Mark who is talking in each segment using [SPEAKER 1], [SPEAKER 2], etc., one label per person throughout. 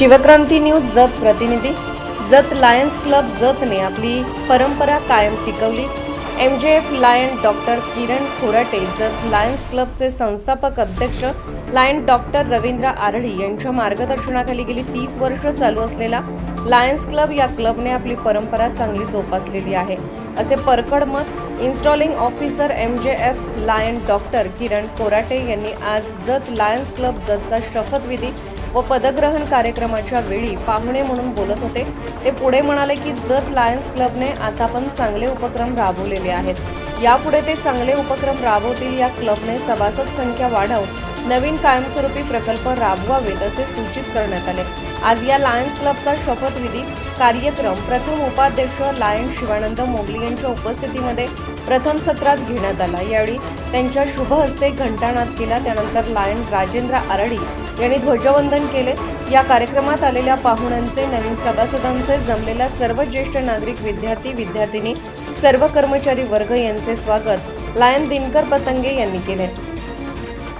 [SPEAKER 1] Shivkranti news Jat प्रतिनिधी Jat Lions club जतने आपली परंपरा कायम टिकवली. M J F lion doctor Kiran Khorate Jat lions क्लबचे संस्थापक अध्यक्ष लायन डॉक्टर रवींद्र आरळी यांच्या मार्गदर्शनाखाली गेली तीस वर्ष चालू असलेला लायन्स क्लब या क्लबने आपली परंपरा चांगली जोपासलेली आहे. असे परकड मत installing officer M J F lion doctor Kiran Korate यांनी आज जत लायन्स क्लब जतचा शपथविधी व पदग्रहण कार्यक्रमाच्या वेळी पाहुणे म्हणून बोलत होते. ते पुढे म्हणाले की जत लायन्स क्लबने आता पण चांगले उपक्रम राबवलेले आहेत. यापुढे ते चांगले उपक्रम राबवतील या क्लबने सभासद संख्या वाढवून नवीन कायमस्वरूपी प्रकल्प राबवावेत असे सूचित करण्यात आले. आज या लायन्स क्लबचा शपथविधी कार्यक्रम. प्रथम उपाध्यक्ष लायन शिवानंद मोगली यांच्या उपस्थितीमध्ये प्रथम सत्रात घेण्यात आला. यावेळी त्यांच्या शुभ हस्ते घंटानाद केला. त्यानंतर लायन राजेंद्र आरडी यांनी ध्वजवंदन केले. या कार्यक्रमात आलेल्या पाहुण्यांचे नवीन सभासदांचे जमलेल्या सर्व ज्येष्ठ नागरिक विद्यार्थी विद्यार्थिनी सर्व कर्मचारी वर्ग यांचे स्वागत लायन दिनकर पतंगे यांनी केले.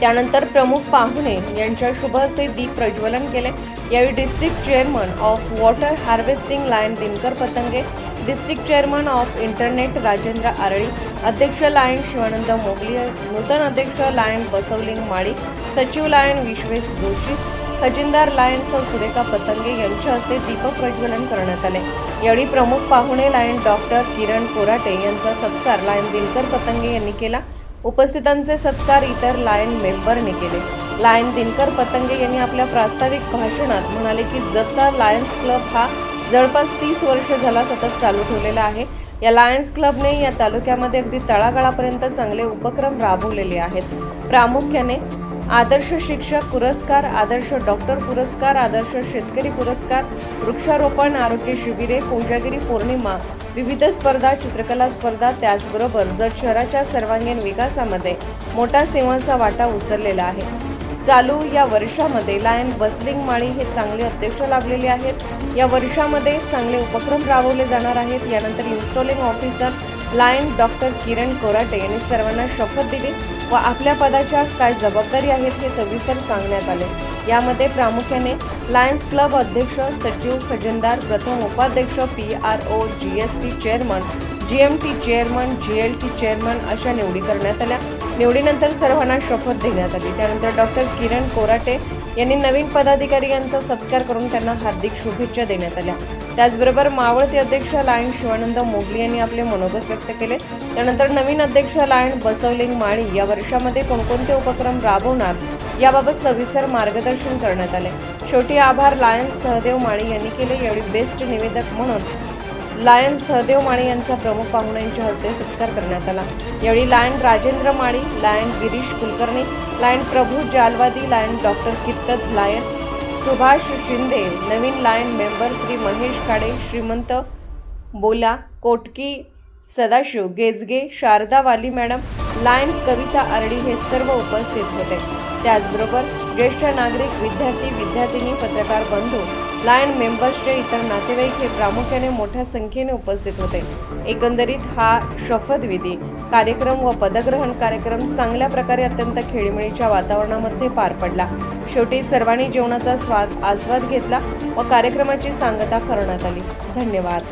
[SPEAKER 1] त्यानंतर प्रमुख पाहुणे यांच्या शुभ हस्ते दीप प्रज्वलन केले. यावेळी district chairman of water harvesting lion Dinkar Patange district chairman of internet Rajendra Arali अध्यक्ष लायन शिवानंद मोगली नूतन अध्यक्ष लायन बसवलिंग माळी सचिव लायन विश्वेश जोशी खजिनदार लायन सौ सुरेखा पतंगे यांच्या हस्ते दीपक प्रज्वलन करण्यात आले. यावेळी प्रमुख पाहुणे लायन डॉक्टर किरण कोराटे यांचा सत्कार लायन दिनकर पतंगे यांनी केला. उपस्थितांचे सत्कार इतर लायन मेंबरने केले. लायन दिनकर पतंगे यांनी आपल्या प्रास्ताविक भाषणात म्हणाले की जत्ता लायन्स क्लब हा जवळपास तीस वर्ष झाला सतत चालू ठेवलेला आहे. या लायन्स क्लबने या तालुक्यामध्ये अगदी तळागाळापर्यंत चांगले उपक्रम राबवलेले आहेत. प्रामुख्याने आदर्श शिक्षक पुरस्कार आदर्श डॉक्टर पुरस्कार आदर्श शेतकरी पुरस्कार वृक्षारोपण आरोग्य शिबिरे कोजागिरी पौर्णिमा विविध स्पर्धा चित्रकला स्पर्धा त्याचबरोबर जत शहराच्या सर्वांगीण विकासामध्ये मोठा सेवांचा वाटा उचललेला आहे. चालू या वर्षामध्ये लायन बसलिंग माळी हे चांगले अध्यक्ष लाभलेले आहेत. या वर्षामध्ये चांगले उपक्रम राबवले जाणार आहेत. यानंतर installing officer lion doctor Kiran Korate यांनी सर्वांना शपथ दिली व आपल्या पदाच्या काय जबाबदारी आहेत हे सविस्तर सांगण्यात आले. यामध्ये प्रामुख्याने लायन्स क्लब अध्यक्ष सचिव खजिनदार प्रथम उपाध्यक्ष P R O G S T chairman G M T chairman G L T chairman अशा निवडी करण्यात आल्या. निवडीनंतर सर्वांना शपथ देण्यात आली. त्यानंतर डॉक्टर किरण कोराटे यांनी नवीन पदाधिकारी यांचा सत्कार करून त्यांना हार्दिक शुभेच्छा देण्यात आल्या. त्याचबरोबर मावळते अध्यक्ष लायन शिवानंद मोगली यांनी आपले मनोगत व्यक्त केले. त्यानंतर नवीन अध्यक्ष लायन बसवलिंग माळी या वर्षामध्ये कोणकोणते उपक्रम राबवणार याबाबत सविस्तर मार्गदर्शन करण्यात आले. शेवटी आभार. लायन्स सहदेव माळी यांनी केले यावेळी बेस्ट निवेदक म्हणून लायन सहदेव माळी यांचा प्रमुख पाहुण्यांच्या हस्ते सत्कार करण्यात आला. यावेळी lion Rajendra Mali lion Girish Kulkarni lion Prabhu Jalwadi lion doctor कित्तत lion Subhash Shinde नवीन लायन मेंबर श्री महेश काडे श्रीमंत बोला कोटकी सदाशिव गेजगे शारदा वाली मॅडम लायन कविता आरडी हे सर्व उपस्थित होते. त्याचबरोबर ज्येष्ठ नागरिक विद्यार्थी विद्यार्थिनी पत्रकार बंधू लायन मेंबर्सचे इतर नातेवाईक हे प्रामुख्याने मोठ्या संख्येने उपस्थित होते. एकंदरीत हा शपथविधी कार्यक्रम व पदग्रहण कार्यक्रम चांगल्या प्रकारे अत्यंत खेळीमेळीच्या वातावरणामध्ये पार पडला. शेवटी सर्वांनी जेवणाचा स्वाद आस्वाद घेतला व कार्यक्रमाची सांगता करण्यात आली. धन्यवाद.